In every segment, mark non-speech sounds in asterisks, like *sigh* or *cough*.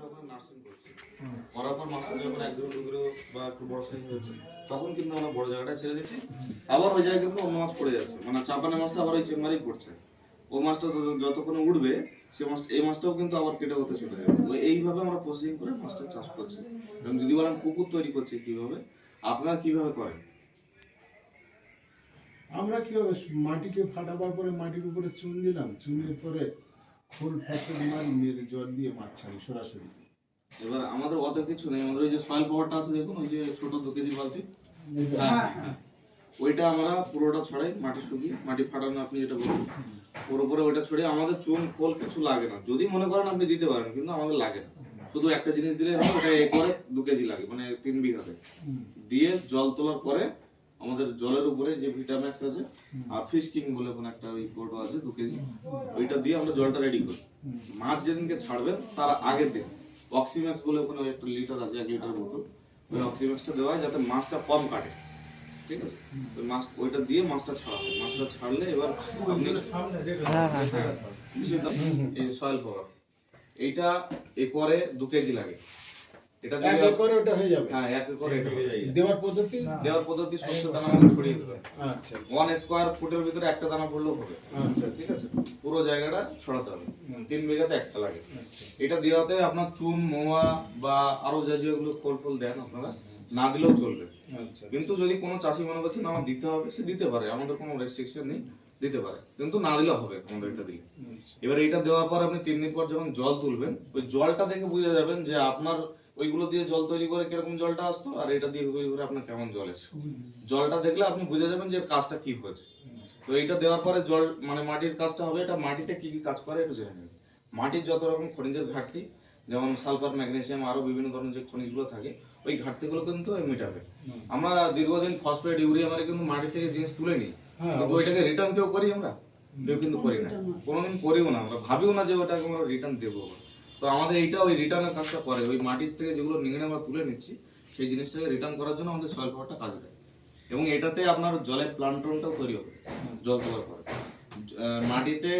পরে আমরা নার্সিং করছি করার পর মাছটা যখন এক দুটো টুকরো বা একটু বড় সাইজ হয়েছে তখন কিন্তু আমরা বড় জায়গাটা ছেড়ে দিচ্ছি। আবার ওই জায়গায় কিন্তু অন্য মাছ পড়ে যাচ্ছে। মানে চাপানে মাছটা আবার ওই চেম্বারেই পড়ছে। ওই মাছটা যত- উঠবে সে মাছ এই মাছটাও কিন্তু আবার কেটে হতে চলে যাবে। তো এইভাবে আমরা প্রসেসিং করে মাছটা চাষ করছি। এবং যদি বলেন পুকুর তৈরি করছি কীভাবে আপনারা কীভাবে করেন? আমরা কীভাবে মাটিকে ফাটাবার পরে মাটির উপরে চুন দিলাম? চুনের পরে ফ্যাক্টরি মেরে জল দিয়ে মাছ ছাড়ি সরাসরি। এবার আমাদের অত কিছু নেই আমাদের ওই যে সয়েল পাওয়ারটা আছে দেখুন ওই যে ছোট দু কেজি বালতি। হ্যাঁ, ওইটা আমরা পুরোটা ছড়াই মাটি শুকিয়ে মাটি ফাটানো আপনি যেটা বলুন ওর উপরে ওইটা ছড়িয়ে আমাদের চুন খোল কিছু লাগে না। যদি মনে করেন আপনি দিতে পারেন কিন্তু আমাদের লাগে না। শুধু একটা জিনিস দিলে ওটা দু কেজি লাগে মানে তিন বিঘাতে। দিয়ে জল তোলার পরে আমাদের জলের উপরে যে ভিটাম্যাক্স আছে, আর ফিশ কিং বলে কোন একটা ওই পোর্ট আছে, দু কেজি, ওইটা দিয়ে আমরা জলটা রেডি করি। মাছ যেদিনকে ছাড়বেন, তার আগের দিন। অক্সিম্যাক্স বলে ওখানে একটা লিটার আছে, এক লিটার বোতল ওই অক্সিম্যাক্সটা দেওয়া হয় যাতে মাছটা কম কাটে। ঠিক আছে? ওই মাছ, ওইটা দিয়ে মাছটা ছাড়া হয়। মাছটা ছাড়লে এবার সয়েল পাওয়ার এইটা একরে দু কেজি লাগে। এটা এক দিলে- একরে ওটা হয়ে যাবে। হ্যাঁ এক একরে এটা হয়ে যায়। দেওয়ার পদ্ধতি? দেওয়ার পদ্ধতি শস্য দানা আমাকে ছড়িয়ে দেবে। আচ্ছা ওয়ান স্কোয়ার ফুটের ভিতরে একটা দানা পড়লেও হবে। আচ্ছা ঠিক আছে? পুরো জায়গাটা ছড়াতে হবে। আচ্ছা। বিঘাতে একটা লাগে। আচ্ছা। এটা দেওয়াতে আপনার চুন মোয়া বা আরও যা যেগুলো ফল ফল দেন আপনারা না দিলেও চলবে। আচ্ছা কিন্তু যদি কোনো চাষি মনে করছেন আমার দিতে হবে সে দিতে পারে। আমাদের কোনো রেস্ট্রিকশন নেই দিতে পারে। কিন্তু না দিলেও হবে আমাদের এটা দিলে। আচ্ছা। এবার এটা দেওয়ার পর আপনি তিন দিন পর যখন জল তুলবেন ওই জলটা দেখে বুঝে যাবেন যে আপনার ওইগুলো দিয়ে জল তৈরি করে কীরকম জলটা আসতো? আর এটা দিয়ে তৈরি করে আপনার কেমন জল এসছে? জলটা দেখলে আপনি বুঝে যাবেন যে কাজটা কি হয়েছে। তো এইটা দেওয়ার পরে জল মানে মাটির কাজটা হবে এটা মাটিতে কি কি কাজ করে একটু জেনে নেবেন মাটির যত রকম খনিজের ঘাটতি যেমন সালফার ম্যাগনেসিয়াম আরও বিভিন্ন ধরনের যে খনিজগুলো থাকে ওই ঘাটতিগুলো কিন্তু মেটাবে। আমরা দীর্ঘদিন ফসফেট ইউরিয়া মারে কিন্তু মাটি থেকে জিনিস তুলে নিই। হ্যাঁ, কিন্তু ওইটাকে রিটার্ন কেউ করি আমরা? কেউ কিন্তু করি না। কোনোদিন করিও না আমরা। ভাবিও না যে ওটাকে আমরা রিটার্ন দেবো তো আমাদের এইটা ওই রিটার্নের কাজটা করে। ওই মাটির থেকে যেগুলো নিংড়ে আমরা তুলে নিচ্ছি সেই জিনিসটাকে রিটার্ন করার জন্য আমাদের সয়েল পাওয়ারটা কাজে দেয়। এবং এটাতে আপনার জলের প্লান্টনটাও তৈরি হবে জল তোলার পরে মাটিতে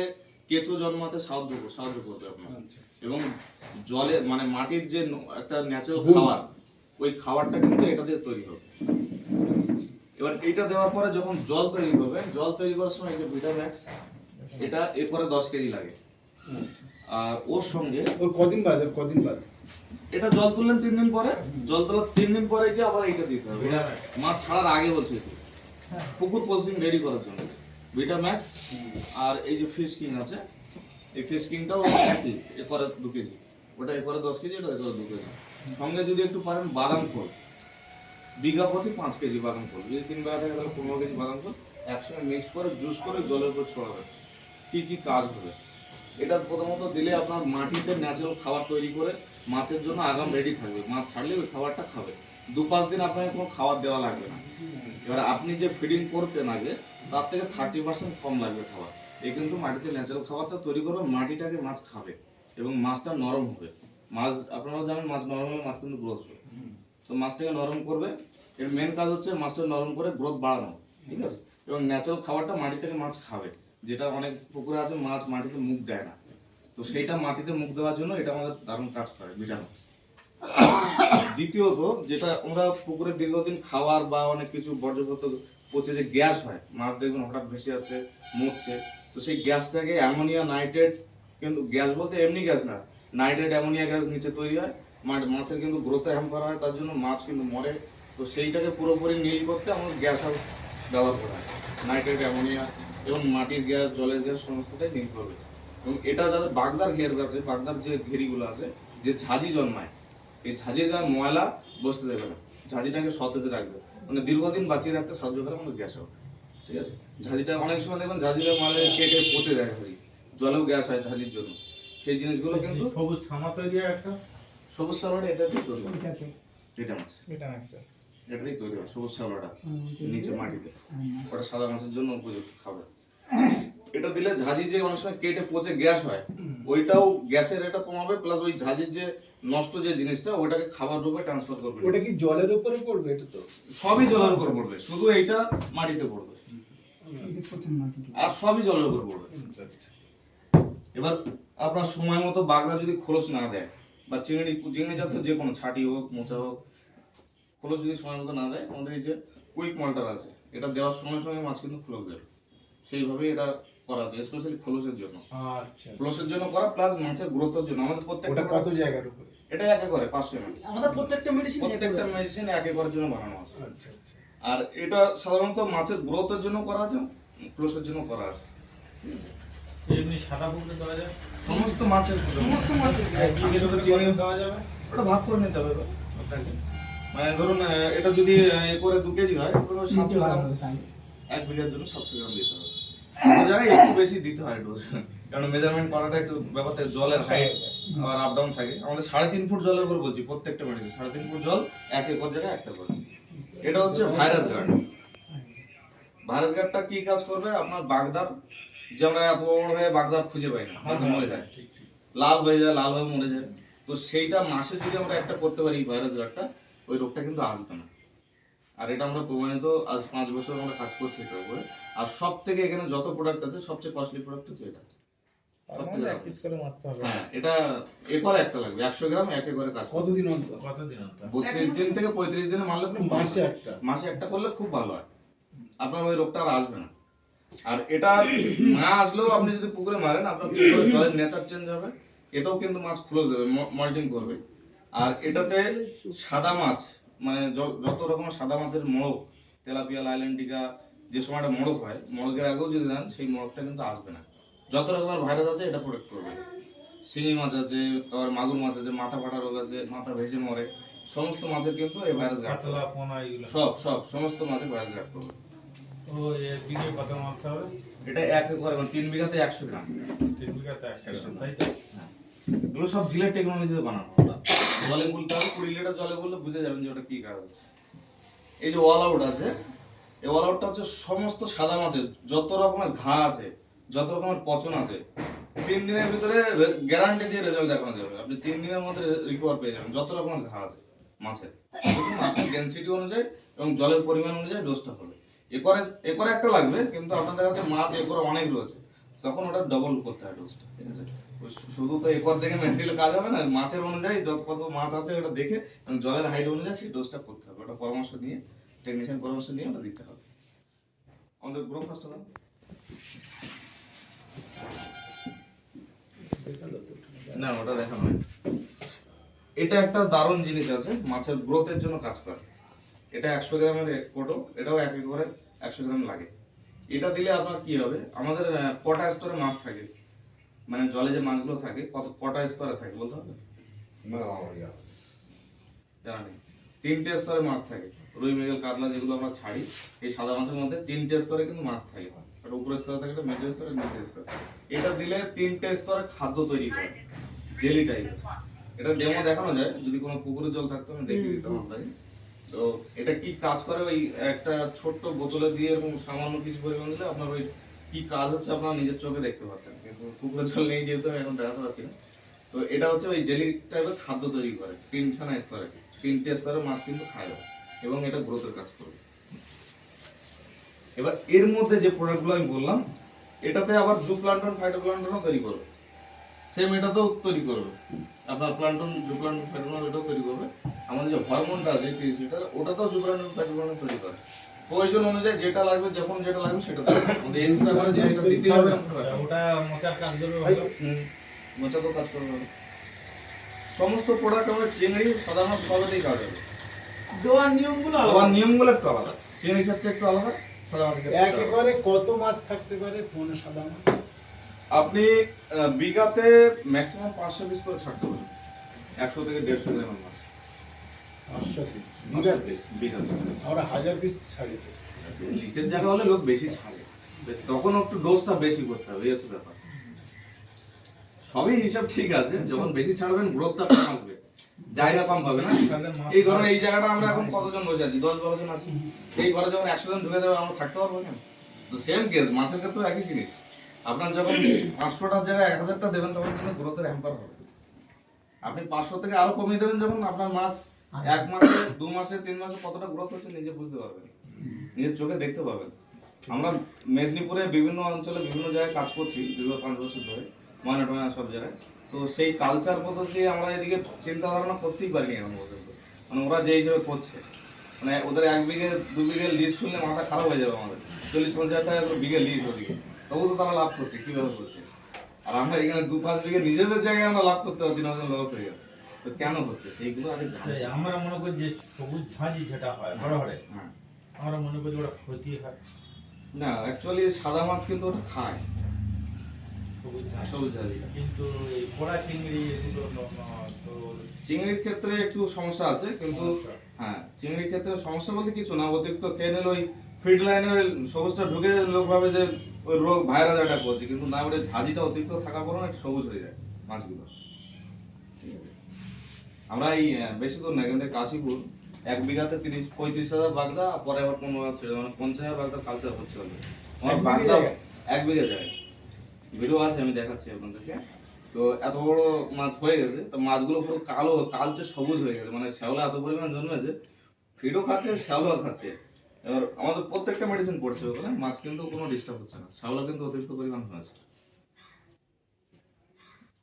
কেঁচো জন্মাতে সাহায্য সাহায্য করবে আপনার। আচ্ছা এবং জলে মানে মাটির যে একটা ন্যাচারাল খাবার ওই খাবারটা কিন্তু এটা দিয়ে তৈরি হবে। এবার এটা দেওয়ার পরে যখন জল তৈরি করবে জল তৈরি করার সময় এই যে ভিটাম্যাক্স এটা এরপরে দশ কেজি লাগে। আচ্ছা। আর ওর সঙ্গে ওর কদিন বাদে কদিন বাদে। এটা জল তুললেন তিন দিন পরে? জল তোলার তিন দিন পরে গিয়ে আবার এটা দিতে হবে। মাছ ছাড়ার আগে বলছে। পুকুর প্রসেসিং রেডি করার জন্য। ভিটাম্যাক্স আর এই যে ফিশ কিং আছে এই ফিশ কিংটাও একই এরপরে দু কেজি। ওটা এরপরে দশ কেজি এটা এরপরে দু কেজি। সঙ্গে যদি একটু পারেন বাদাম ফল। বিঘা প্রতি পাঁচ কেজি বাদাম ফল। যদি তিন বেলা থাকে তাহলে পনেরো কেজি বাদাম ফল। একসঙ্গে মিক্স করে জুস করে জলের উপর ছড়াবে কী কী কাজ হবে? এটা প্রথমত দিলে আপনার মাটিতে ন্যাচারাল খাবার তৈরি করে মাছের জন্য আগাম রেডি থাকবে। মাছ ছাড়লে ওই খাবারটা খাবে। দু পাঁচ দিন আপনাকে কোনো খাবার দেওয়া লাগবে না। এবার আপনি যে ফিডিং করতেন আগে, তার থেকে থার্টি পার্সেন্ট কম লাগবে খাবার। এই কিন্তু মাটিতে ন্যাচারাল খাবারটা তৈরি করবে, মাটিটাকে মাছ খাবে এবং মাছটা নরম হবে। মাছ, আপনারাও জানেন মাছ নরম হলে মাছ কিন্তু গ্রোথ হবে। তো মাছটাকে নরম করবে। এর মেন কাজ হচ্ছে মাছটা নরম করে গ্রোথ বাড়ানো। ঠিক আছে? এবং ন্যাচারাল খাবারটা মাটি থেকে মাছ খাবে। যেটা অনেক পুকুরে আছে, মাছ মাটিতে মুখ দেয় না। তো সেইটা মাটিতে মুখ দেওয়ার জন্য এটা আমাদের দারুণ কাজ করে ভিটামিন দ্বিতীয়ত, যেটা আমরা পুকুরে দীর্ঘদিন খাওয়ার বা অনেক কিছু বর্জ্যপদার্থ পচে যে গ্যাস হয়, মাছ দেখবেন হঠাৎ ভেসে যাচ্ছে, মরছে। তো সেই গ্যাসটাকে অ্যামোনিয়া নাইট্রেট কিন্তু, গ্যাস বলতে এমনি গ্যাস না, নাইট্রেট অ্যামোনিয়া গ্যাস নিচে তৈরি হয় মা- মাছের কিন্তু গ্রোথে হ্যাম্পার হয়, তার জন্য মাছ কিন্তু মরে। তো সেইটাকে পুরোপুরি নীল করতে আমাদের গ্যাস হাউস ব্যবহার করা হয়, নাইট্রেট অ্যামোনিয়া এবং মাটির গ্যাস জলের গ্যাস সমস্তটাই নীল করবে এবং এটা যাদের বাগদার ঘের আছে বাগদার যে ঘেরিগুলো আছে যে ঝাঁঝি জন্মায় এই ঝাঁঝির গায়ে ময়লা বসতে দেবে না। ঝাঁঝিটাকে সতেজে রাখবে। মানে দীর্ঘদিন বাঁচিয়ে রাখতে সাহায্য করে আমাদের গ্যাস হবে। ঠিক আছে? ঝাঁঝিটা অনেক সময় দেখবেন ঝাঁঝিটা মানে কেটে পচে যায় ঘাড়ি জলেও গ্যাস হয় ঝাঁঝির জন্য। সেই জিনিসগুলো কিন্তু সবুজ সামা তৈরি হয় একটা? সবুজ সালোয়ারটা এটা দিয়ে তৈরি হয়। এটা মাছ এটা আছে এটাতেই তৈরি হয় সবুজ সালোয়ারটা নিচে মাটিতে। ওটা সাদা মাছের জন্য উপযুক্ত খাবার। এটা দিলে ঝাঁঝি যে অনেক সময় কেটে পচে গ্যাস হয় ওইটাও গ্যাসের এটা কমাবে প্লাস ওই ঝাঁঝির যে নষ্ট যে জিনিসটা ওটাকে খাবার রূপে ট্রান্সফার করবে। ওটা কি জলের উপরে পড়বে এটা তো? সবই জলের উপর পড়বে শুধু এইটা মাটিতে পড়বে। আর সবই জলের উপর পড়বে। আচ্ছা আচ্ছা। এবার আপনার সময় মতো বাগদা যদি খরচ না দেয় বা চিংড়ি চিংড়ি জাতীয় যে কোনো ছাটি হোক মোচা হোক খোলস যদি সময় মতো না দেয় আমাদের এই যে কুইক মল্টার আছে এটা দেওয়ার সঙ্গে সঙ্গে মাছ কিন্তু খোলস দেবে। সেইভাবেই এটা করা আছে স্পেশালি খোলসের জন্য। আচ্ছা। খোলসের জন্য করা প্লাস মাছের গ্রোথের জন্য। আমাদের প্রত্যেকটা কত জায়গার উপরে? এটা একে করে পাঁচশো এমএল আমাদের প্রত্যেকটা মেডিসিন প্রত্যেকটা মেডিসিন একে করার জন্য বানানো আছে। আচ্ছা আচ্ছা। আর এটা সাধারণত মাছের গ্রোথের জন্য করা আছে ক্লোসের জন্য করা আছে। এমনি সাদা পুকুরে দেওয়া যায়? সমস্ত মাছের সমস্ত মাছের কি কিছু করে চিংড়ি দেওয়া যাবে? ওটা ভাগ করে নিতে হবে এবার। মানে ধরুন আহ, এটা যদি এ করে দু কেজি হয় তাহলে সাতশো গ্রাম। এক বিঘার জন্য সাতশো গ্রাম দিতে হবে। জায়গায় একটু বেশি দিতে হয় ডোজ কারণ মেজারমেন্ট করাটা একটু ব্যাপারটা জলের হাইট আর আপ ডাউন থাকে। আমাদের সাড়ে তিন ফুট জলের উপর বলছি, প্রত্যেকটা মেডিসিন সাড়ে তিন ফুট জল, এক একর জায়গায় একটা করে। এটা হচ্ছে ভাইরাস গার্ড ভাইরাস গার্ডটা কি কাজ করবে? আপনার বাগদার, যে আমরা এত বড় হয়ে বাগদার খুঁজে পাই না বাগদা মরে যায়। লাল হয়ে যায়, লাল হয়ে মরে যায়। তো সেইটা মাসে যদি আমরা একটা করতে পারি ভাইরাস গার্ডটা ওই রোগটা কিন্তু আসবে না। আর এটা আমরা প্রমাণিত আজ পাঁচ বছর আমরা কাজ করছি এটার উপরে। আর সব থেকে এখানে যত প্রোডাক্ট আছে সবচেয়ে কস্টলি প্রোডাক্ট হচ্ছে এটা। মানে এক পিস করে মারতে হবে। হ্যাঁ এটা একরে একটা লাগবে একশো গ্রাম এক একরে কাজ করবে। কতদিন অন্তর? কতদিন অন্তর? বত্রিশ দিন থেকে পঁয়ত্রিশ দিনে মারলে খুব মাসে একটা। মাসে একটা করলে খুব ভালো হয়। আপনার ওই রোগটা আর আসবে না। আর এটা *coughs* না আসলেও আপনি যদি পুকুরে মারেন আপনার পুকুরে জলের নেচার চেঞ্জ হবে। এটাও কিন্তু মাছ খুলে দেবে মল্টিং করবে। আর এটাতে সাদা মাছ মানে যত রকমের সাদা মাছের মোড়ক তেলাপিয়া লাইলেন্টিকা যে সময়টা মোড়ক হয় মোড়কের আগেও যদি দেন সেই মোড়কটা কিন্তু আসবে না। যত রকমের ভাইরাস আছে এটা প্রোটেক্ট করবে। শিঙি মাছ আছে তারপর মাগুর মাছ আছে মাথা ফাটা রোগ আছে মাথা ভেসে মরে সমস্ত মাছের কিন্তু এই ভাইরাস এগুলো সব সব সমস্ত মাছের ভাইরাস গার্ড করবে। এটা এক একর তিন বিঘাতে একশো গ্রাম। তিন বিঘাতে একশো গ্রাম, তাই তো? এগুলো সব টেকনোলজিতে বানানো। জলে হবে, কুড়ি লিটার জলে বুঝে যাবেন যে ওটা কাজ হচ্ছে। এই যে অল আউট আছে, এই অল আউটটা হচ্ছে সমস্ত সাদা মাছের, যত রকমের ঘা আছে, যত রকমের পচন আছে, তিন দিনের ভিতরে গ্যারান্টি দিয়ে রেজাল্ট দেখানো যাবে। আপনি তিন দিনের মধ্যে রিকভার পেয়ে যাবেন, যত রকমের ঘা আছে মাছের। মাছের ডেন্সিটি অনুযায়ী এবং জলের পরিমাণ অনুযায়ী ডোজটা হবে। একরে একরে একটা লাগবে, কিন্তু আপনাদের কাছে মাছ একরে অনেক রয়েছে। তখন ওটা ডবল করতে হয় ডোজটা ঠিক আছে? শুধু তো একর দেখে মেনে কাজ হবে না, মাছের অনুযায়ী যত কত মাছ আছে ওটা দেখে জলের হাইট অনুযায়ী সেই ডোজটা করতে হবে। ওটা পরামর্শ নিয়ে টেকনিশিয়ান পরামর্শ নিয়ে ওটা দিতে হবে। আমাদের ফার্স্ট দাম না, ওটা দেখানো হয় এটা একটা দারুণ জিনিস আছে, মাছের গ্রোথের জন্য কাজ করে। এটা একশো গ্রামের কোটো, এটাও এক করে একশো গ্রাম লাগে। এটা দিলে আপনার কি হবে? আমাদের কটা স্তরে মাছ থাকে? মানে জলে যে মাছগুলো থাকে কত কটা স্তরে থাকে বলতে হবে জানা নেই। তিনটে স্তরে মাছ থাকে। রুই মৃগেল কাতলা যেগুলো আমরা ছাড়ি এই সাদা মাছের মধ্যে তিনটে স্তরে কিন্তু মাছ থাকে। একটা উপরের স্তরে থাকে একটা মেজর স্তরে নিচের স্তরে এটা দিলে তিনটে স্তরে খাদ্য তৈরি করে জেলি টাইপের এটা ডেমো দেখানো যায়। যদি কোনো পুকুরের জল থাকতো আমি দেখিয়ে দিতাম আপনাকে। তো এটা কি কাজ করে? ওই একটা ছোট্ট বোতলে দিয়ে এরকম সামান্য কিছু পরিমাণ দিলে আপনার ওই কি কাজ হচ্ছে আপনার নিজের চোখে দেখতে পারতেন কিন্তু পুকুরের জল নেই যেহেতু আমি এখন দেখাতে পারছি না। তো এটা হচ্ছে ওই জেলি টাইপের খাদ্য তৈরি করে, তিনখানা স্তরে, তিনটে স্তরে মাছ কিন্তু খায় এবং এটা গ্রোথের কাজ করবে। এবার এর মধ্যে যে প্রোডাক্টগুলো আমি বললাম, এটাতে আবার জু প্লান্টন ফাইটোপ্লান্টনও তৈরি করবে। সেম এটাতেও তৈরি করবে। আপনার প্লান্টন জু প্লান্টন ফাইটোপ্লান্টন এটাও তৈরি করবে। আমাদের যে হরমোনটা আছে, তিরিশ লিটার, ওটাতেও জু প্লান্টন ফাইটোপ্লান্টন তৈরি করে। প্রয়োজন অনুযায়ী যেটা লাগবে যখন যেটা লাগবে সেটা এক্সট্রা করে যে এটা দিতে হবে। ব্যাপার ওটা মোচার কাজ করবে ভালো মোচা তো কাজ করবে সমস্ত প্রোডাক্ট আমাদের চিংড়ি সাধারণত সবেতেই কাজ হবে। দেওয়ার নিয়মগুলো আবার আলাদা। নিয়মগুলো একটু আলাদা। চিংড়ির ক্ষেত্রে একটু আলাদা সাদা মাছের ক্ষেত্রে এক একটু একরে কত মাছ থাকতে পারে কোন সাদা মাছ আপনি বিঘাতে ম্যাক্সিমাম পাঁচশো পিস করে ছাড়তে পারেন। একশো থেকে দেড়শো গ্রাম মাছ। পাঁচশো পিস বিঘা আমরা হাজার পিস ছাড়ি লিসের জায়গা হলে লোক বেশি ছাড়ে। তখন একটু ডোজটা বেশি করতে হবে এই হচ্ছে ব্যাপার। সবই হিসাব ঠিক আছে যখন বেশি ছাড়বেন গ্রোথটা কম আসবে। জায়গা কম পাবে না? এই ধরনের এই জায়গাটা আমরা এখন কতজন বসে আছি? দশ বারো জন আছি। এই ঘরে যখন একশো জন ঢুকে যাবে আমরা থাকতে পারব না তো সেম কেস মাছের ক্ষেত্রেও একই জিনিস। আপনার যখন পাঁচশোটার জায়গায় এক হাজারটা দেবেন তখন কিন্তু গ্রোথের হ্যাম্পার হবে। আপনি পাঁচশো থেকে আরও কমিয়ে দেবেন যখন আপনার মাছ এক মাসে, দু মাসে, তিন মাসে কতটা গ্রোথ হচ্ছে নিজে বুঝতে পারবেন। নিজের চোখে দেখতে পাবেন। আমরা মেদিনীপুরে বিভিন্ন অঞ্চলে বিভিন্ন জায়গায় কাজ করছি, দীর্ঘ পাঁচ বছর ধরে ময়না টয়না সব জায়গায়। তো সেই কালচার পদ্ধতি আমরা এদিকে চিন্তা ধারণা করতেই পারিনি এখন পর্যন্ত। মানে ওরা যে হিসেবে করছে। মানে ওদের এক বিঘে, দু বিঘে লিজ শুনলে মাথা খারাপ হয়ে যাবে আমাদের। চল্লিশ, পঞ্চাশ টাকা বিঘে লিজ ওদিকে। তবু তো তারা লাভ করছে, কীভাবে করছে? আর আমরা এখানে দু, পাঁচ বিঘে নিজেদের জায়গায় আমরা লাভ করতে পারছি না লস হয়ে যাচ্ছে। তো কেন হচ্ছে? সেইগুলো আগে জানি আচ্ছা, আমরা মনে করি যে সবুজ ঝাঁঝি যেটা হয় বড় হরে হ্যাঁ। আমরা মনে করি ওটা ক্ষতি হয়। না অ্যাকচুয়ালি সাদা মাছ কিন্তু ওটা খায়। সবুজ ঝাঁঝি। কিন্তু এই পোড়া চিংড়ি এগুলো তো চিংড়ির ক্ষেত্রে একটু সমস্যা আছে কিন্তু হ্যাঁ চিংড়ির ক্ষেত্রে সমস্যা বলতে কিছু না অতিরিক্ত খেয়ে নিলে ওই ফিড লাইনে ওই সবুজটা ঢুকে লোক ভাবে যে ওই রোগ ভাইরাস অ্যাটাক করছে কিন্তু না ওটা ঝাঁঝিটা অতিরিক্ত থাকার পরে একটু সবুজ হয়ে যায় মাছগুলো? আমরা এই আহ, বেশি দূর না কিন্তু কাশীপুর এক বিঘাতে তিরিশ পঁয়ত্রিশ হাজার বাগদা পরে আবার পনেরো হাজার ছেড়ে মানে পঞ্চাশ হাজার বাগদা কালচার হচ্ছে অলরেডি আমার বাগদা এক বিঘা জায়গায়। ভিডিও আছে আমি দেখাচ্ছি আপনাদেরকে। তো এত বড় মাছ হয়ে গেছে তো মাছগুলো পুরো কালো কালচে সবুজ হয়ে গেছে মানে শ্যাওলা এত পরিমাণ জন্মেছে ফিডও খাচ্ছে শ্যাওলাও খাচ্ছে। এবার আমাদের প্রত্যেকটা মেডিসিন পড়ছে ওখানে মাছ কিন্তু কোনো ডিস্টার্ব হচ্ছে না শ্যাওলা কিন্তু অতিরিক্ত পরিমাণ হয়েছে।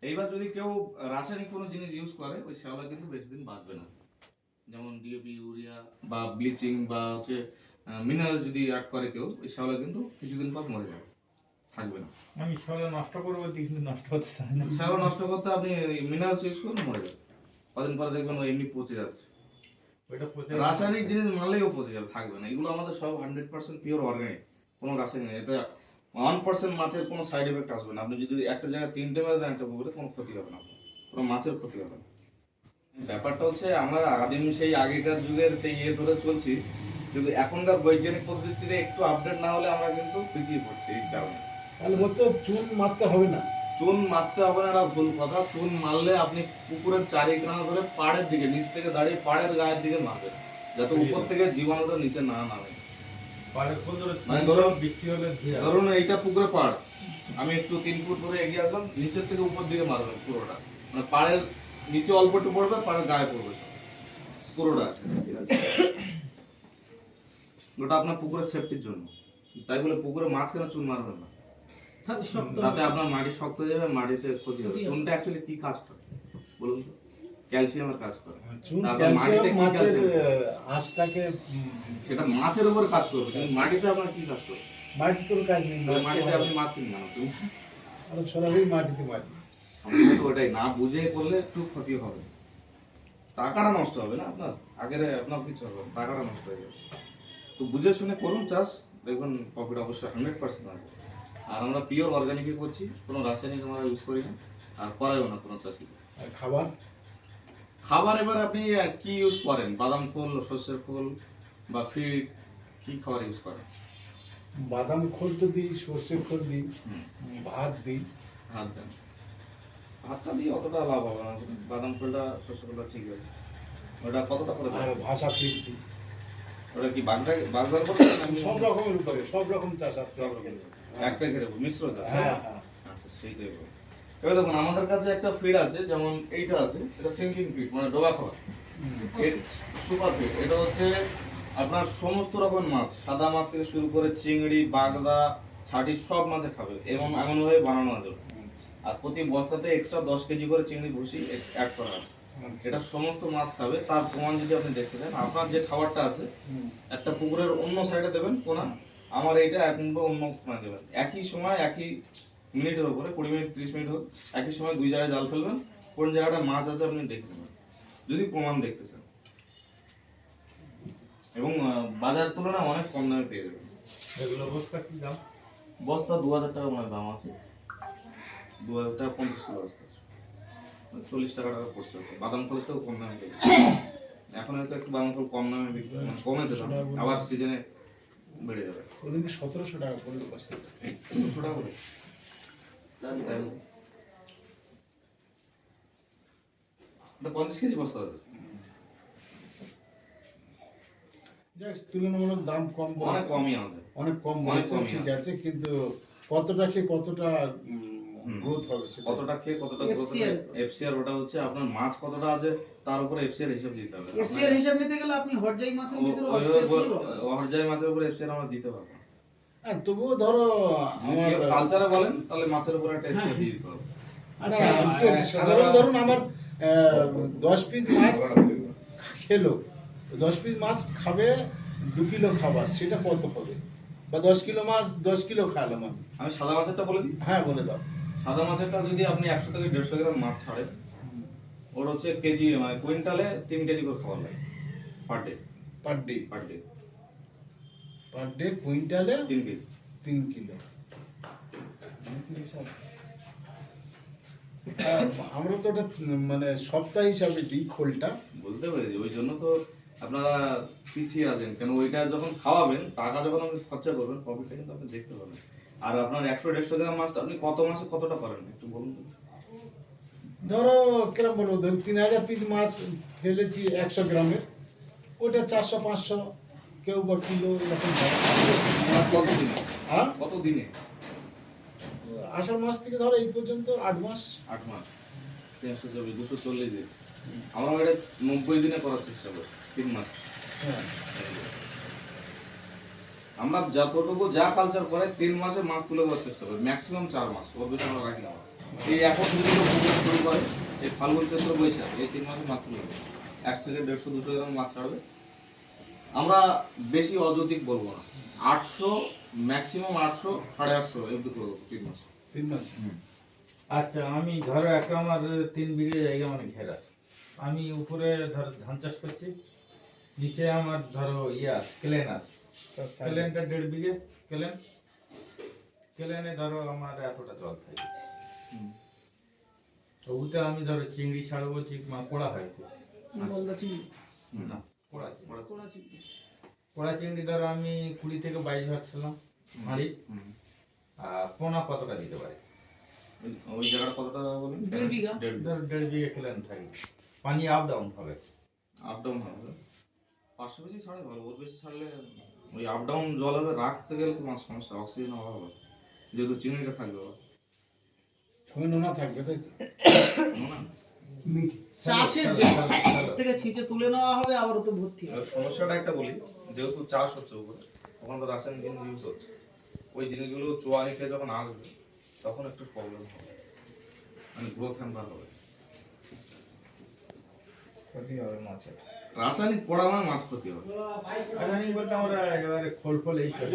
এইবার যদি কেউ রাসায়নিক কোনো জিনিস ইউজ করে ওই শ্যাওলা কিন্তু বেশি দিন বাঁচবে না। যেমন ডিএপি ইউরিয়া বা ব্লিচিং বা হচ্ছে মিনারেল যদি অ্যাড করে কেউ ওই শ্যাওলা কিন্তু কিছুদিন পর মরে যাবে থাকবে না। আমি সবাই নষ্ট করব কিন্তু নষ্ট হতে চাই না। শ্যাওলা নষ্ট করতে আপনি মিনারেলস ইউজ করুন মরে যাবে। কদিন পরে দেখবেন এমনি পচে যাচ্ছে। রাসায়নিক জিনিস মারলেও পচে যাবে থাকবে না। এগুলো আমাদের সব হান্ড্রেড পার্সেন্ট পিওর অর্গানিক কোনো রাসায়নিক নেই। ওয়ান পার্সেন্ট মাছের কোনো সাইড এফেক্ট আসবে না। আপনি যদি একটা জায়গায় তিনটে মেরে দেন একটা পুকুরে কোনো ক্ষতি হবে না। কোনো মাছের ক্ষতি হবে না। ব্যাপারটা হচ্ছে আমরা আদিম সেই আগেকার যুগের সেই ইয়ে ধরে চলছি কিন্তু এখনকার বৈজ্ঞানিক পদ্ধতিতে একটু আপডেট না হলে আমরা কিন্তু পিছিয়ে পড়ছি এই কারণে। তাহলে বলছে চুন মারতে হবে না। চুন মারতে হবে না এটা ভুল কথা। চুন মারলে আপনি পুকুরের চারিখানা ধরে পাড়ের দিকে নিচ থেকে দাঁড়িয়ে পাড়ের গায়ের দিকে মারবেন যাতে উপর থেকে জীবাণুটা নিচে না নামে। মানে ধরুন- বৃষ্টি হলে ধরুন এইটা পুকুরে পাড় আমি একটু তিন ফুট ধরে এগিয়ে আসলাম নিচের থেকে উপর দিকে মারবেন পুরোটা। মানে পাড়ের নিচে অল্প একটু পড়বে পাড়ের গায়ে পড়বে। পুরোটা আছে ওটা আপনার পুকুরের সেফটির জন্য। তাই বলে পুকুরে মাছ কেন চুন মারবেন না। তাতে আপনার মাটি শক্ত হয়ে যাবে মাটিতে ক্ষতি হবে। ক্ষতি হবে। চুনটা অ্যাকচুয়ালি কি কাজ করে বলুন তো। ক্যালসিয়ামের কাজ করে। তারপর মাটিতে কি? আঁশটাকে সেটা মাছের উপর কাজ করবে কিন্তু মাটিতে আপনার কি কাজ করবে কাজ নেই মাটিতে আপনি মাছ। তুমি আমরা সরাসরি মাটিতে সমস্যা ওটাই না বুঝে করলে একটু ক্ষতি হবে। টাকাটা নষ্ট হবে না আপনার? আগের আপনার কিছু হবে টাকাটা নষ্ট হয়ে যাবে। তো বুঝে শুনে করুন চাষ দেখবেন প্রফিট অবশ্যই হান্ড্রেড পার্সেন্ট আর আমরা পিওর অর্গানিকই করছি কোনো রাসায়নিক আমরা ইউজ করি না আর করাইও না কোনো চাষি আর খাবার? খাবার এবার আপনি কি ইউজ করেন? বাদাম ফুল সর্ষের ফুল বা ফিড কি খাবার ইউজ করেন? বাদাম খোল তো দিই সর্ষের খোল দিই ভাত দিই। ভাত দেন। ভাতটা দিয়ে অতটা লাভ হবে না বাদাম খোলটা সর্ষে খোলটা ঠিক আছে। ওটা কতটা করে আর ভাষা ফিট দিই। ওটা কি বাগদা বাগদার করে সব রকমের উপরে সব রকম চাষ আছে। সব রকম? একটা ঘিরে মিশ্র চাষ। হ্যাঁ হ্যাঁ। আচ্ছা সেইটাই বলো। এবার দেখুন আমাদের কাছে একটা ফিড আছে যেমন এইটা আছে এটা সিঙ্কিং ফিড মানে ডোবা খাবার সুপার ফিড এটা হচ্ছে আপনার সমস্ত রকম মাছ সাদা মাছ থেকে শুরু করে চিংড়ি বাগদা ছাটি সব মাছে খাবে এমন এমনভাবে বানানো আছে। আর প্রতি বস্তাতে এক্সট্রা দশ কেজি করে চিংড়ি ভুসি অ্যাড করা আছে। এটা সমস্ত মাছ খাবে তার প্রমাণ যদি আপনি দেখতে চান আপনার যে খাবারটা আছে একটা পুকুরের অন্য সাইডে দেবেন কোনা আমার এইটা এক অন্য দেবেন। একই সময় একই মিনিটের উপরে কুড়ি মিনিট ত্রিশ মিনিট হোক একই সময় দুই জায়গায় জাল ফেলবেন কোন জায়গাটা মাছ আছে আপনি দেখে নেবেন যদি প্রমাণ দেখতে চান। এবং বাজার তুলনায় অনেক কম দামে পেয়ে যাবেন। এগুলো বস্তা কি দাম? বস্তা দু হাজার টাকা মনে দাম আছে। দু হাজার টাকা পঞ্চাশ কিলো বস্তা আছে। চল্লিশ টাকা টাকা পড়ছে। বাদাম ফলের তো কম দামে পেয়ে। এখন হয়তো একটু বাদাম ফল কম দামে বিক্রি মানে কমেছে আবার সিজনে বেড়ে যাবে। ওদিকে সতেরোশো টাকা করে বস্তা দুশো টাকা করে পঞ্চাশ কেজি বস্তা তুলনামূলক দাম কম অনেক কমই আছে অনেক কম অনেক বলেছে, কমই ঠিক আছে। আছে কিন্তু কতটা খেয়ে কতটা। গ্রোথ হবে কতটা খেয়ে কতটা এফসিআর ওটা হচ্ছে আপনার মাছ কতটা আছে তার উপরে এফসিআর হিসেব দিতে হবে। এফসিআর হিসাব নিতে গেলে আপনি হরজাই মাছের ভিতরে অহরজাই মাছের উপরে এফসিআর আমরা দিতে পারব। হ্যাঁ তবুও ধরো আমার কালচারে বলেন তাহলে মাছের উপরে একটা হ্যাঁ। দিয়ে দিতে হবে। আচ্ছা, কি বলছি, সাধারণ ধরুন আমার দশ পিস মাছ খেলো তো দশ পিস মাছ খাবে দু কিলো খাবার সেটা কত হবে? বা দশ কিলো মাছ দশ কিলো খাওয়ালাম আমি। আমি সাদা মাছেরটা বলে দিই? হ্যাঁ বলে দাও। সাদা মাছেরটা যদি আপনি একশো থেকে দেড়শো গ্রাম মাছ ছাড়েন ওর হচ্ছে কেজি মানে কুইন্টালে তিন কেজি করে খাবার লাগে per day per day per day per day কুইন্টালে তিন কেজি। তিন কিলো। আমরা তো ওটা মানে সপ্তাহ হিসাবে দিই খোলটা। বলতে পেরেছি। ওই জন্য তো আপনারা পিছিয়ে আছেন। কেন ওইটা যখন খাওয়াবেন টাকা যখন আপনি খরচা করবেন প্রফিটটা কিন্তু আপনি দেখতে পাবেন। আর আপনার একশো দেড়শো গ্রাম মাছটা আপনি কত মাসে কতটা পারেন? একটু বলুন তো। ধরো কিরম বলব? ধরো তিন হাজার পিস মাছ ফেলেছি একশো গ্রামের। ওটা চারশো পাঁচশো কেউ বা কিলো এরকম হয়। কত দিনে হ্যাঁ আষাঢ় মাস থেকে ধরো এই পর্যন্ত আট মাস। আট মাস। তিনশো চব্বিশ দুশো চল্লিশ দিন। আমরা এটা নব্বই দিনে করার চেষ্টা করি তিন মাস। হ্যাঁ। আমরা যতটুকু যা কালচার করে তিন মাসে মাছ তুলে দেওয়ার চেষ্টা করি ম্যাক্সিমাম চার মাস। ওর বেশি আমরা রাখি না এই এখন যদি শুরু করে এই ফাল্গুন চৈত্র বৈশাখ এই তিন মাসে মাছ তুলে দেবে। এক থেকে দেড়শো দুশো গ্রাম মাছ ছাড়বে। আমরা বেশি অযৌতিক বলব না। আটশো ম্যাক্সিমাম আটশো সাড়ে আটশো এমনি করে দেবো তিন মাস। তিন মাস? আচ্ছা আমি ধরো একটা আমার তিন বিঘে জায়গা মানে ঘেরা আমি উপরে ধরো ধান চাষ করছি নিচে আমার ধরো ইয়া ক্লেন আছে। ক্লেনটা দেড় বিঘে ক্লেন। ক্লেনে ধরো আমার এতটা জল থাকে। তো ওটা আমি ধরো চিংড়ি ছাড়বো চিক মা পোড়া হয় না। পোড়া চিংড়ি। ধরো আমি কুড়ি থেকে বাইশ ভাবছিলাম হাঁড়ি। আর পোনা কতটা দিতে পারে? ওই- জায়গাটা কতটা বলেন? দেড় বিঘা। দেড় বিঘা। ধর দেড় বিঘে ক্লেন থাকে পানি আপ ডাউন হবে। আপ ডাউন হবে? পাঁচশো বেশি ছাড়ে ভালো ওর বেশি ছাড়লে ওই আপ ডাউন জল হবে রাখতে গেলে তো মাছ সমস্যা অক্সিজেন অভাব হবে। যেহেতু চিংড়িটা থাকবে আবার। নোনা থাকবে তাই তো? চাষের। থেকে ছিঁচে তুলে নেওয়া হবে আবার তো ভর্তি হবে। সমস্যাটা একটা বলি যেহেতু চাষ হচ্ছে উপরে তখন তো রাসায়নিক জিনিস ইউজ হচ্ছে। ওই জিনিসগুলো চোয়া রেখে যখন আসবে তখন একটু প্রবলেম হবে। মানে গ্রোথ হ্যাম্পার হবে। ক্ষতি হবে মাছের। রাসায়নিক পড়া মানে মাছ ক্ষতি হবে। রাসায়নিক বলতে আমরা একেবারে খোল ফোল এই সব।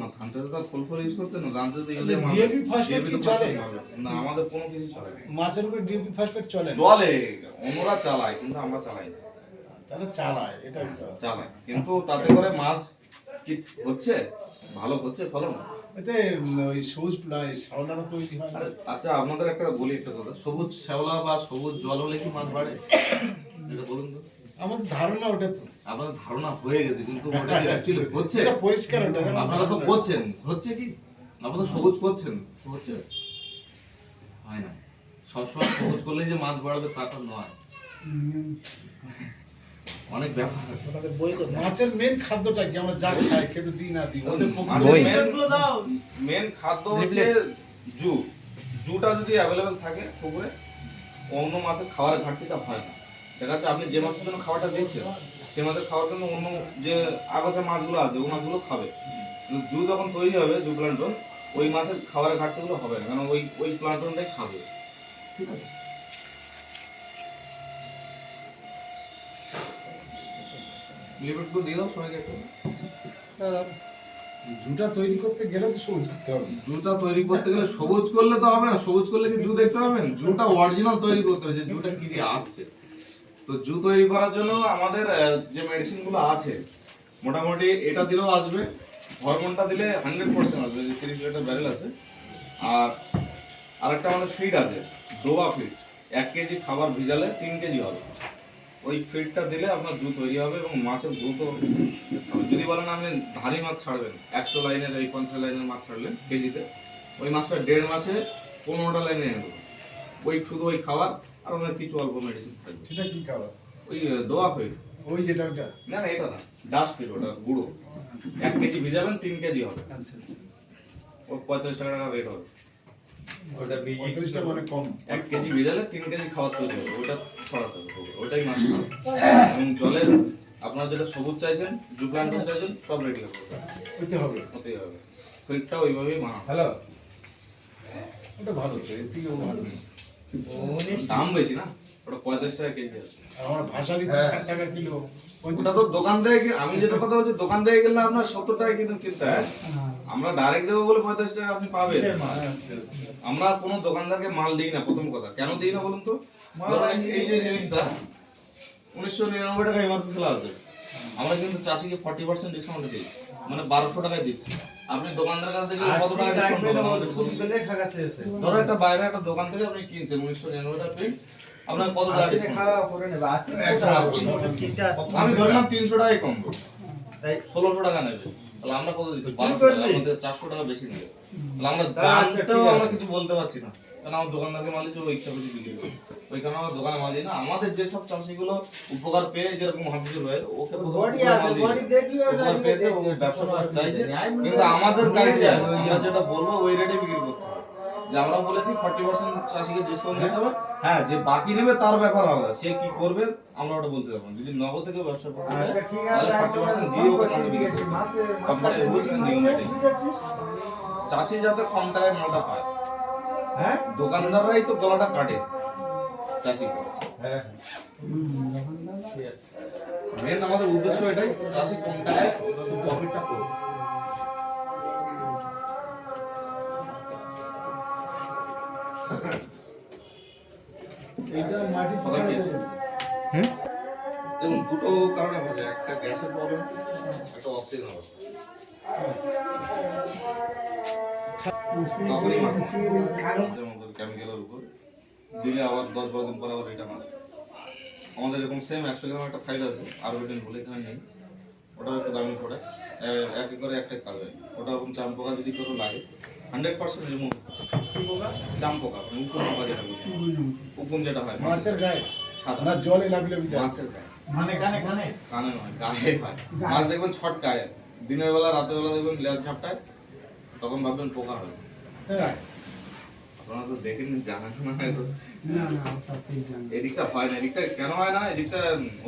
না ধান চাষে তো খোল ফোল ইউজ করছে না ধান চাষে তো আচ্ছা, ইউজ DAP কি চলে? না আমাদের কোনো কিছু চলে না। মাছের উপরে ডিএপি ফসফেট চলে চালায় কিন্তু আমরা চালাই না। তাহলে চালায় কিন্তু তাতে করে মাছ কি হচ্ছে? ভালো হচ্ছে ফলন? এতে ওই সবুজ তৈরি হয় আচ্ছা আপনাদের একটা বলি একটা কথা সবুজ শ্যাওলা বা সবুজ জল হলে কি মাছ বাড়ে? *coughs* এটা বলুন তো। আমাদের ধারণা ওটা তো। আপনাদের ধারণা হয়ে গেছে কিন্তু ওটা কি হচ্ছে? এটা পরিষ্কার ওটা আপনারা তো করছেন হচ্ছে কি? আপনারা সবুজ করছেন হচ্ছে? হয় না। সবসময় সবুজ করলে যে মাছ বাড়বে তা তো নয়। অনেক ব্যাপার। মাছের মেন খাদ্যটা কি? আমরা যা খাই খেতে দিই না দিই ওদের পক্ষে- মাছের বই। main- গুলো দাও। মেন খাদ্য হচ্ছে জু। জুটা যদি অ্যাভেলেবেল থাকে পুকুরে অন্য মাছের খাওয়ার ঘাটতিটা হয় না। দেখা যাচ্ছে আপনি যে মাছের জন্য খাবারটা দিচ্ছেন সে মাছের খাওয়ার জন্য অন্য যে আগাছা মাছগুলো আছে ওই মাছগুলো খাবে। জু যখন তৈরি হবে জু প্লান্টন ওই মাছের খাবারের ঘাটতিগুলো হবে না কারণ ওই ওই প্লান্টনটাই খাবে। ঠিক আছে? লিমিটগুলো দিয়ে দাও সবাইকে একটু। জুটা তৈরি করতে গেলে তো সবুজ করতে হবে। জুটা তৈরি করতে গেলে সবুজ করলে তো হবে না সবুজ করলে কি জু দেখতে পাবেন? জুটা অরিজিনাল তৈরি করতে হবে যে জুটা কি দিয়ে আসছে। তো জু তৈরি করার জন্য আমাদের যে মেডিসিনগুলো আছে, মোটামুটি এটা দিলেও আসবে হরমোনটা দিলে হান্ড্রেড পার্সেন্ট আসবে, যে তিরিশ লিটার ব্যারেল আছে। আর আরেকটা আমাদের ফিড আছে, ডোবা ফিড এক কেজি খাবার ভিজালে তিন কেজি হবে। ওই ফিডটা দিলে আপনার জু তৈরি হবে এবং মাছের দ্রুত যদি বলেন আপনি ধারি মাছ ছাড়বেন, একশো লাইনের এই পঞ্চাশ লাইনের মাছ ছাড়লেন কেজিতে, ওই মাছটা দেড় মাসে পনেরোটা লাইনে এনে দেবো ওই শুধু ওই খাবার আর ওনার কিছু অল্প মেডিসিন সেটা কি খাবার ওই দোয়া ফিড ওই যেটা ওটা না না এটা না ডাস্ট ফিড ওটা গুঁড়ো। এক কেজি ভিজাবেন তিন কেজি হবে। আচ্ছা আচ্ছা। ও পঁয়তাল্লিশ টাকা টাকা রেট হবে। ওটা বীজ পঁয়ত্রিশটা মানে কম। এক কেজি ভিজালে তিন কেজি খাবার তৈরি হবে ওটা ছড়াতে হবে। ওটাই মাছ এবং জলের আপনার যেটা সবুজ চাইছেন প্লান্টন চাইছেন সব রেডি হবে হতে হবে। হতেই হবে। ফিডটা ওইভাবেই মানা হ্যালো? ওটা ভালো তো এর থেকেও ভালো। দাম বেশি না? ওটা পঁয়তাল্লিশ টাকা কেজি আছে। আমার ভাষা দিচ্ছে হ্যাঁ। ষাট টাকা কিলো। ওটা তো দোকান থেকে আমি যেটা কথা বলছি দোকান থেকে গেলে আপনার সত্তর টাকা কিন্তু কিনতে হয়। আমরা ডাইরেক্ট দেবো বলে পঁয়তাল্লিশ টাকা আপনি পাবেন। আমরা কোনো দোকানদারকে মাল দিই না প্রথম কথা। কেন দিই না বলুন তো? এই- যে জিনিসটা উনিশশো নিরানব্বই টাকা এমআরপি ফেলা আছে। আমরা কিন্তু চাষিকে ফর্টি পার্সেন্ট ডিসকাউন্ট দিই। মানে বারোশো টাকায় দিচ্ছি। আপনি দোকানদার কাছ থেকে কত টাকা ডিসকাউন্ট পাবেন ধরো একটা বাইরে একটা দোকান থেকে আপনি কিনছেন উনিশশো নিরানব্বই প্রিন্ট আপনার কত টাকা ডিসকাউন্ট আমি ধরলাম তিনশো টাকাই কম। তাই ষোলোশো টাকা নেবে। তাহলে আমরা কত দিচ্ছি? বারোশো টাকা চারশো টাকা বেশি নেবে। তাহলে আমরা আচ্ছা, জানতেও আমরা কিছু বলতে পারছি না। কারণ আমার দোকানদারকে মাল দিচ্ছে ওই ইচ্ছা করছে বিক্রি করে ওই কারণে আমার দোকানে মাল দিই না। আমাদের যেসব চাষিগুলো উপকার পেয়ে যেরকম হাফিজুর হয় ওকে প্রথম বডি উপকার আছে মাল দিই। বডি দেখিও উপকার পেয়েছে ও ব্যবসা চাইছে। কিন্তু আমাদের ক্রাইটেরিয়া আমরা যেটা বলব ওই রেটে বিক্রি করতে হবে। যে আমরা বলেছি ফর্টি পার্সেন্ট চাষিকে ডিসকাউন্ট দিতে হবে। হ্যাঁ যে বাকি নেবে তার ব্যাপার আলাদা। সে কি করবে আমরা ওটা বলতে পারব। যদি নগদ থেকে ব্যবসা করতে হয় আচ্ছা তাহলে ফর্টি পার্সেন্ট দিয়ে ওকে মাল বিক্রি করতে হবে। কোম্পানির rules and নিয়ম চাষি যাতে কম টাকায় মালটা পায়। হ্যাঁ? দোকানদাররাই তো গলাটা কাটে। চাষি। হ্যাঁ। ঠিক আছে মেন আমাদের উদ্দেশ্য এটাই চাষি কম টাকায় প্রফিটটা করবে। এইটা মাটি কথা দেখুন দুটো কারণে ভাজে একটা গ্যাসের প্রবলেম একটা অক্সিজেন অবস্থা তখনই কেমিক্যালের উপর দিলে আবার দশ বারো দিন পর আবার রিটার্ন আসে আমাদের এরকম সেম একশো গ্রাম একটা ফাইল আছে আরবিটিন বলে এখানে নেই ওটা একটু দামি পড়ে এক করে একটা হয় ওটা এরকম চাম পোকা যদি কোনো লাগে হান্ড্রেড পার্সেন্ট রিমুভ চাম পোকা উকুন পোকা যেটা বলি উকুন যেটা হয় মাছের গায়ে। সাদা জলে লাভি মাছের গায়ে। মানে কানে কানে কানে নয় গায়ে। হয় মাছ দেখবেন ছটকায়। দিনের বেলা রাতের বেলা দেখবেন লেয়ার ঝাপটায়। তখন ভাববেন পোকা হয়েছে। হ্যাঁ। আপনারা তো দেখেন জানেন না হয়তো। এদিকটা হয় না এদিকটা কেন হয় না এদিকটা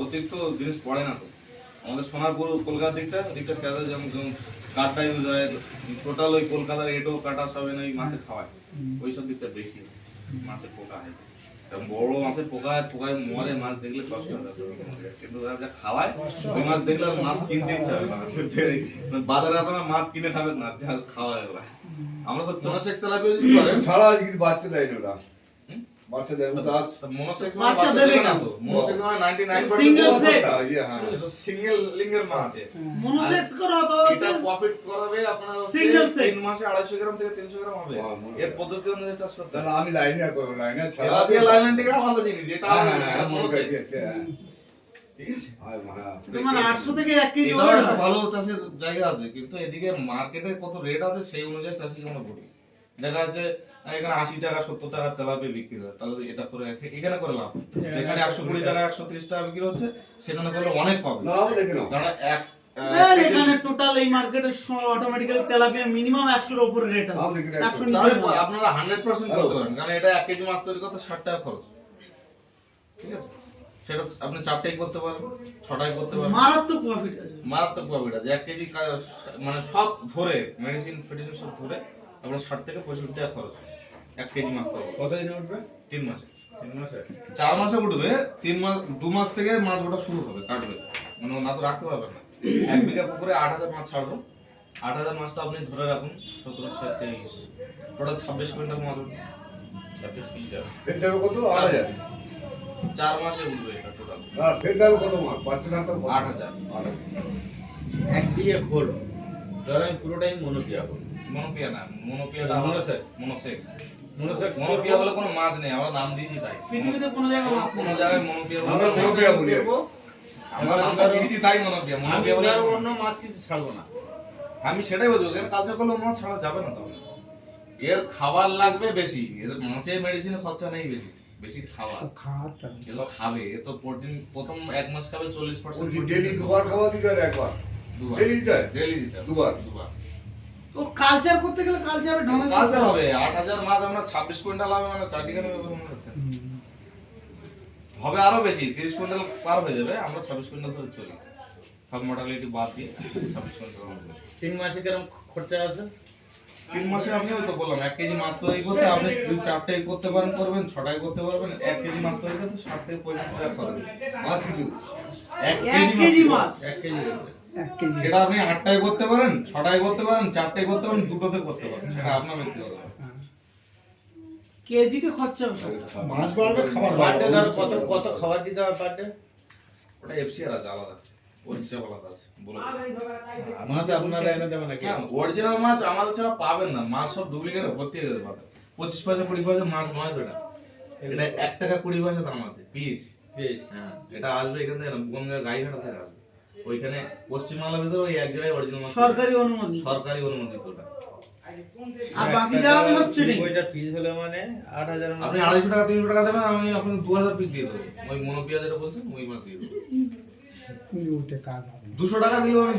অতিরিক্ত জিনিস পড়ে না তো। আমাদের সোনারপুর কলকাতার দিকটা এদিকটা যেমন যেমন কাঠটা ইউজ হয় টোটাল ওই কলকাতার এটো কাটা সব এনে ওই মাছে খাওয়ায়। ওই সব দিকটা বেশি। মাছের পোকা হয় বেশি। বড় মাছের পোকা, পোকায় মরে মাছ দেখলে কষ্ট কিন্তু যা খাওয়ায়, ওই মাছ দেখলে মাছ কিনতে ইচ্ছা হবে না বাজারে আপনারা মাছ কিনে খাবেন না, যা খাওয়ায় আমরা তো মনোসেক্স তেলাপিয়া যদি পেয়েছি ছাড়া আজকে বাচ্চা দেয় না ওরা। বাচ্চা দেয় ওটা আজ মনোসেক্স বাচ্চা বাচ্চা দেবে দেবে না না। তো? মনোসেক্স মানে 99% Single বড় sex। কথা। ইয়ে, হ্যাঁ। সিঙ্গেল লিঙ্গের মাছ আছে। মনোসেক্স করা তো এটা প্রফিট করাবে আপনার Single sex। তিন মাসে আড়াইশো গ্রাম থেকে তিনশো গ্রাম হবে। হ্যাঁ, এর পদ্ধতি অনুযায়ী চাষ করতে তাহলে আমি লাইনে করব লাইনে ছাড়া থেকে আলাদা জিনিস এটা হ্যাঁ, হ্যাঁ, ঠিক আছে। তোমার আটশো থেকে কেজি। ভালো চাষের জায়গা আছে কিন্তু এদিকে মার্কেটে কত রেট আছে সেই অনুযায়ী চাষিকে আমরা বলি। দেখা যাচ্ছে এখানে আশি টাকা সত্তর টাকা তেলাপি বিক্রি হয়। তাহলে এটা করে এখানে করে লাভ যেখানে একশো কুড়ি টাকা একশো ত্রিশ টাকা বিক্রি হচ্ছে সেখানে করলে অনেক পাবে। কারণ এক এখানে টোটাল এই মার্কেটে অটোমেটিক্যালি তেলাপিয়া মিনিমাম উপরে রেট আছে। নিচে আপনারা করতে পারেন। কারণ এটা এক কেজি মাছ তৈরি করতে ষাট টাকা খরচ। ঠিক আছে? সেটা আপনি চারটাই করতে ছটাই করতে পারেন। মারাত্মক প্রফিট আছে। মারাত্মক প্রফিট আছে। এক কেজি মানে সব ধরে মেডিসিন ফেডিসিন সব ধরে আপনার ষাট থেকে পঁয়ষট্টি টাকা খরচ এক কেজি মাছ তৈরি কত দিন উঠবে? তিন মাসে। তিন মাসে? চার মাসে উঠবে তিন মাস দু মাস থেকে মাছ ওঠা শুরু হবে কাটবে। মানে না তো রাখতে পারবেন না। এক বিঘা পুকুরে আট হাজার মাছ ছাড়বো। আট হাজার মাছটা আপনি ধরে রাখুন সতেরো ছয় তেইশ। টোটাল ছাব্বিশ কুইন্টাল মাছ উঠবে। ছাব্বিশ কুইন্টাল। কত? আট হাজার। চার মাসে উঠবে এটা টোটাল। ফের যাবে কত মাস বাচ্চা না তো আট হাজার। আট হাজার। এক দিয়ে খোল। ধর আমি পুরোটাই মনোপিয়া করব মনোপিয়া না মনোপিয়াটা Monosex। মনোসেক্স। মনোসেক্স। মনোপিয়া বলে কোনো মাছ নেই আমরা নাম দিয়েছি তাই। পৃথিবীতে কোনো জায়গায় মাছ কোনো জায়গায় মনোপিয়া আমরা মনোপিয়া বলি আমরা নামটা দিয়েছি তাই মনোপিয়া আমি মনোপিয়া বলে অন্য মাছ কিছু ছাড়বো না। আমি সেটাই বলছি ওদের কালচার করলে মাছ ছাড়া যাবে না তাহলে। এর খাবার লাগবে বেশি এর মাছের মেডিসিনের খরচা নেই বেশি বেশি খাবার। এগুলো খাবে এ তো প্রোটিন প্রথম এক মাস খাবে চল্লিশ পার্সেন্ট ডেলি দুবার খাওয়া দিতে হয় একবার? দুবার দিতে হয়? ডেলি দিতে হবে। দুবার? দুবার। তো কালচার করতে গেলে কালচার কালচার হবে আট হাজার মাছ আমরা ছাব্বিশ কুইন্টাল হবে মানে চার টাকা মনে হচ্ছে। হবে আরও বেশি তিরিশ কুইন্টাল পার হয়ে যাবে আমরা ছাব্বিশ কুইন্টাল ধরে চলি। সব মর্টালিটি বাদ দিয়ে ছাব্বিশ কুইন্টাল হবে। তিন মাসে কীরকম খরচা আছে? তিন মাসে আপনি ওই তো বললাম এক কেজি মাছ তৈরি করতে আপনি যদি চারটায় করতে পারেন করবেন ছটায় করতে পারবেন এক কেজি মাছ তৈরি করতে ষাট থেকে পঁয়ষট্টি টাকা খরচ কিছু? এক কেজি মাছ এক কেজি। সেটা আপনি আটটায় করতে পারেন ছটায় করতে পারেন চারটায় করতে পারেন দুটোতে করতে পারেন সেটা আপনার ব্যক্তিগত কেজিতে খরচা মাছ বাড়বে খাবার বাড়বে। ধর কত কত খাবার দিতে হবে পার ডে ওটা এফসিআর আছে আলাদা অরিজিনাল মাছ হ্যাঁ অরিজিনাল মাছ আমাদের ছাড়া পাবেন না। মাছ সব ডুপ্লিকেট ভর্তি হয়ে যাবে পঁচিশ পয়সা কুড়ি পয়সা মাছ এটা এটা এক টাকা কুড়ি পয়সা দাম আছে পিস। হ্যাঁ এটা আসবে এখান থেকে গাইঘাটা থেকে আসবে। ওইখানে পশ্চিমবাংলার ভিতরে ওই এক জায়গায় অরিজিনাল মাছ সরকারি অনুমোদন সরকারি অনুমোদিত ওটা। আর বাকি যা হবে সব চিটিং ওইটা পিস হলে মানে আট হাজার আপনি আড়াইশো টাকা তিনশো টাকা দেবেন আমি আপনাকে দু হাজার পিস দিয়ে দেবো। ওই মনোপিয়া যেটা বলছেন ওই মাছ দিয়ে দেবো। দুশো টাকা দিলেও আমি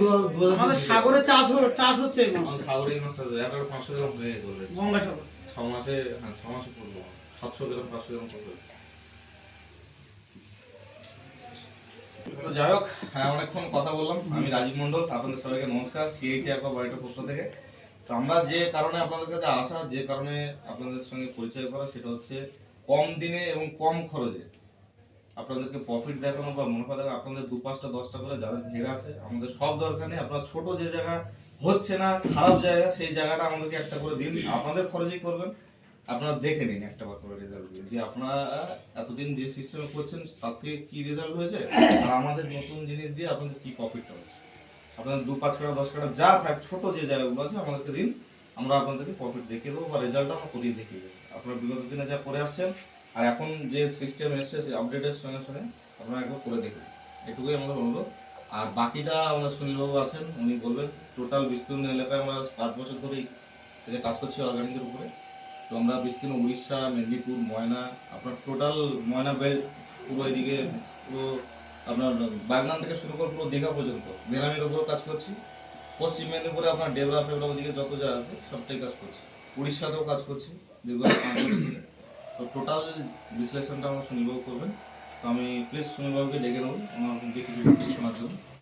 আমাদের সাগরে চাষ চাষ হচ্ছে। সাগরে এই মাছটা একবার পাঁচশো গ্রাম হয়ে চলবে গঙ্গা সাগর ছ মাসে হ্যাঁ ছ মাসে পড়ব সাতশো গ্রাম পাঁচশো গ্রাম পড়বে তো যাই হোক হ্যাঁ অনেকক্ষণ কথা বললাম। আমি রাজীব মন্ডল আপনাদের সবাইকে নমস্কার বাড়িটার পক্ষ থেকে। তো আমরা যে কারণে আপনাদের কাছে আসা, যে কারণে আপনাদের সঙ্গে পরিচয় করা, সেটা হচ্ছে কম দিনে এবং কম খরচে। আপনাদেরকে প্রফিট দেখানো বা মুনাফা দেখানো, আপনাদের দু পাঁচটা দশটা করে যাদের ঘের আছে, আমাদের সব দরকার নেই। আপনার ছোট যে জায়গা হচ্ছে না, খারাপ জায়গা, সেই জায়গাটা আমাদেরকে একটা করে দিন। আপনাদের খরচেই করবেন। আপনারা দেখে নিন একটা বার করে রেজাল্ট দিয়ে। যে আপনারা এতদিন যে সিস্টেমে করছেন তার থেকে কি রেজাল্ট হয়েছে? আর আমাদের নতুন জিনিস দিয়ে আপনাদের কি প্রফিটটা হচ্ছে? আপনাদের দু পাঁচ কাটা দশ কাটা যা থাক, ছোট যে জায়গাগুলো আছে, আমাদেরকে দিন। আমরা আপনাদেরকে প্রফিট দেখিয়ে দেবো বা রেজাল্টটা আমরা করিয়ে দেখিয়ে দেবো। আপনারা বিগত দিনে যা করে আসছেন, আর এখন যে সিস্টেম এসছে, সেই আপডেটের সঙ্গে সঙ্গে আপনারা একবার করে দেখুন এটুকুই আমাদের অনুরোধ। আর বাকিটা আমাদের সুনীলবাবু আছেন, উনি বলবেন টোটাল বিস্তীর্ণ এলাকায় আমরা পাঁচ বছর ধরেই কাজ করছি অর্গানিকের উপরে। তো বিস্তীর্ণ উড়িষ্যা, মেদিনীপুর, ময়না, আপনার টোটাল ময়না বেল্ট পুরো এদিকে পুরো আপনার বাগনান থেকে শুরু করে পুরো দীঘা পর্যন্ত। বেনামির উপরেও কাজ করছি। পশ্চিম মেদিনীপুরে আপনার ডেভেলপ ফেভেলপ ওদিকে যত যা আছে, সবটাই কাজ করছি। উড়িষ্যাতেও কাজ করছি। তো টোটাল বিশ্লেষণটা আমার সুনীলবাবু করবেন। তো আমি প্লিজ সুনীলবাবুকে ডেকে নেব, আমার কিছু শোনার জন্য।